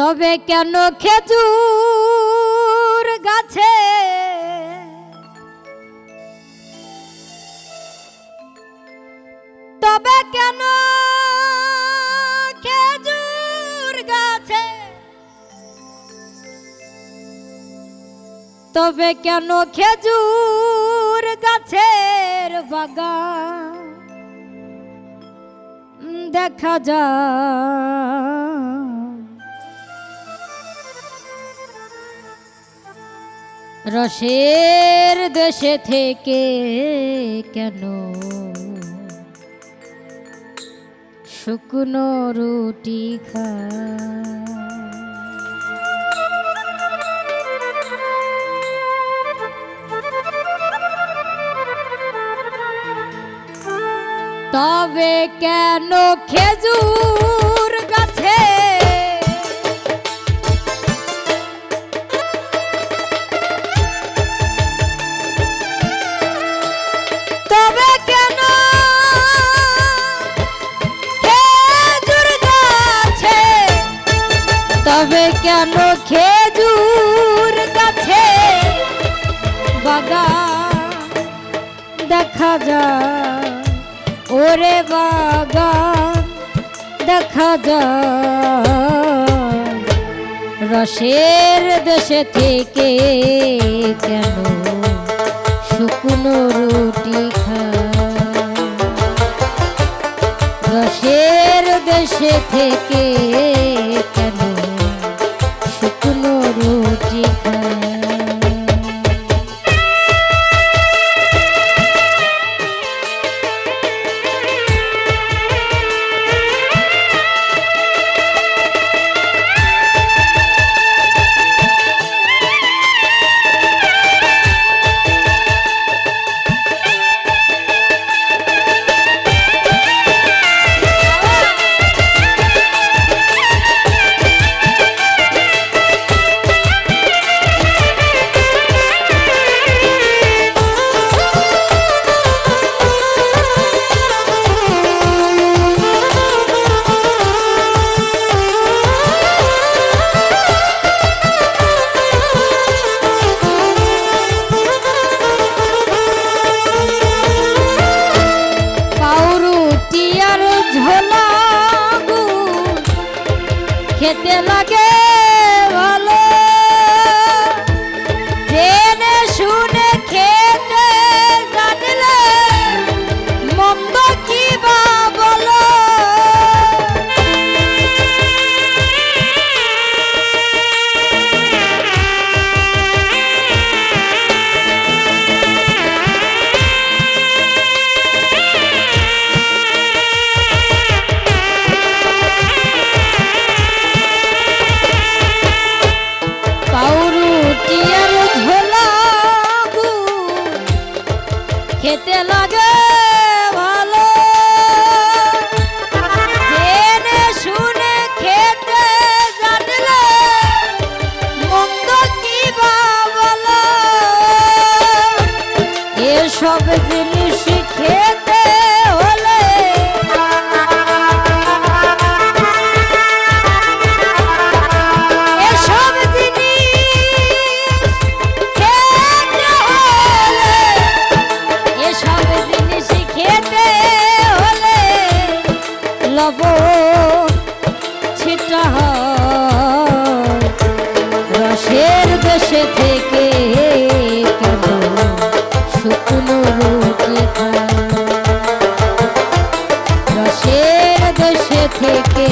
তবে কেন খেজুর গাছে? তবে কেন খেজুর গাছে? তবে কেন খেজুর গাছের বাগান? দেখা যায় রসের দেশে থেকে কেন? শুকনো রুটি খা। তবে কেন খেজুর তবে কেন খেজুর গাছে বাগান দেখা যায়? ওরে বাগান দেখা যায়। রসের দেশে থেকে কেন শুকনো রুটি খায়? রসের দেশে থেকে এসব জিনিস থেকে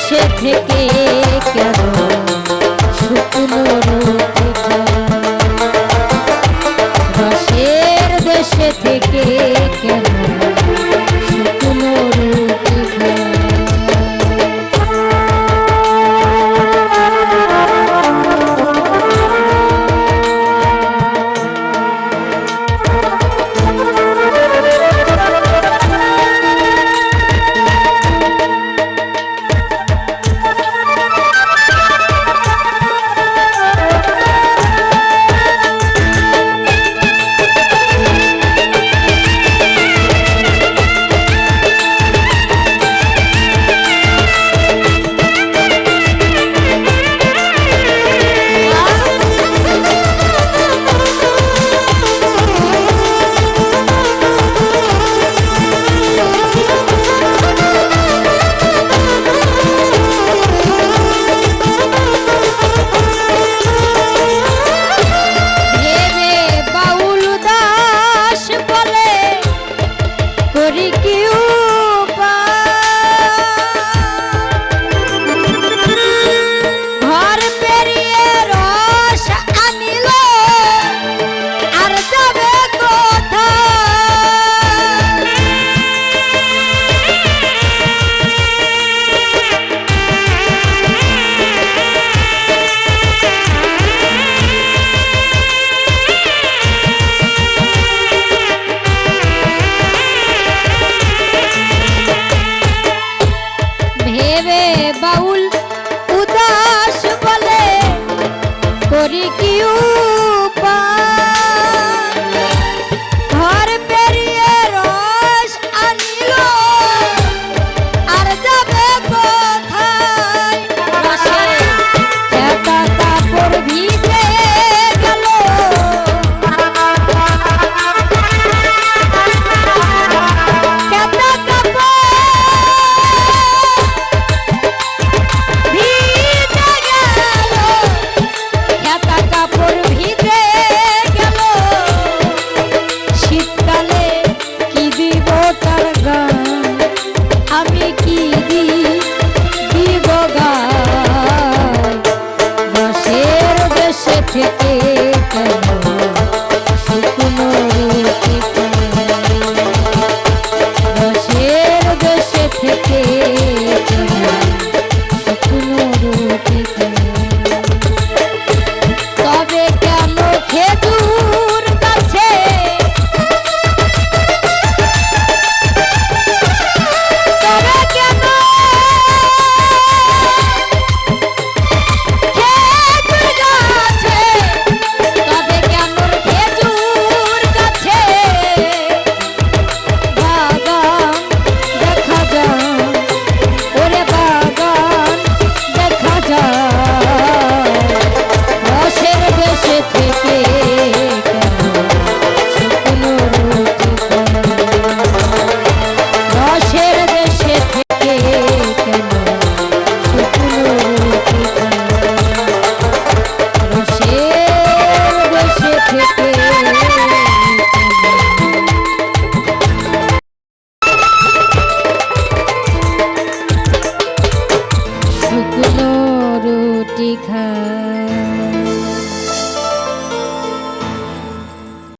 দেশে থেকে থেকে